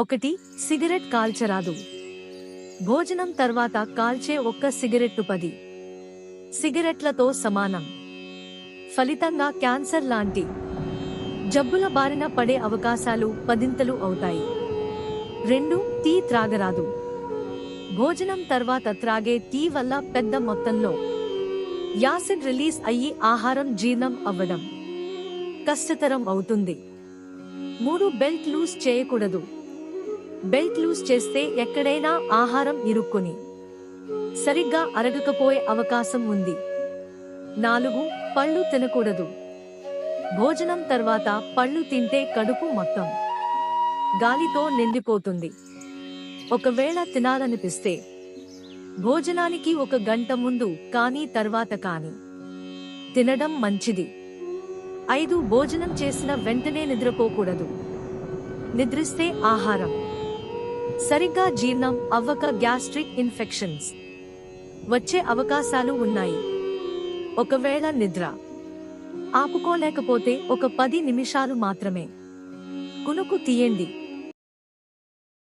ఒకటి సిగరెట్ కాల్చరాదు. భోజనం తర్వాత కాల్చే ఒక్క సిగరెట్టు పది. సిగరెట్లతో సమానం. ఫలితంగా క్యాన్సర్ లాంటి జబ్బుల బారిన పడే అవకాశాలు పదింతలు అవుతాయి. రెండు టీ త్రాగరాదు. భోజనం తర్వాత త్రాగే టీ వల్ల పెద్ద మొత్తంలో యాసిడ్ రిలీజ్ అయ్యి ఆహారం జీర్ణం అవ్వడం కష్టతరం అవుతుంది. మూడు బెల్ట్ లూజ్ చేయకూడదు. బెల్ట్ లూజ్ చేస్తే ఎక్కడైనా ఆహారం ఇరుక్కుని సరిగ్గా అరగకపోయే అవకాశం ఉంది. నాలుగు పళ్ళు తినకూడదు. భోజనం తర్వాత పళ్ళు తింటే కడుపు మొత్తం గాలితో నిండిపోతుంది. ఒకవేళ తినాలనిపిస్తే భోజనానికి ఒక గంట ముందు కానీ తర్వాత కానీ. తినడం మంచిది. ఐదు భోజనం చేసిన వెంటనే నిద్రపోకూడదు. నిద్రిస్తే ఆహారం. సరిగ్గా జీర్ణం అవ్వక గ్యాస్ట్రిక్ ఇన్ఫెక్షన్స్. వచ్చే అవకాశాలు ఉన్నాయి. ఒకవేళ నిద్ర ఆపుకోలేకపోతే ఒక పది నిమిషాలు మాత్రమే. కునుకు తీయండి.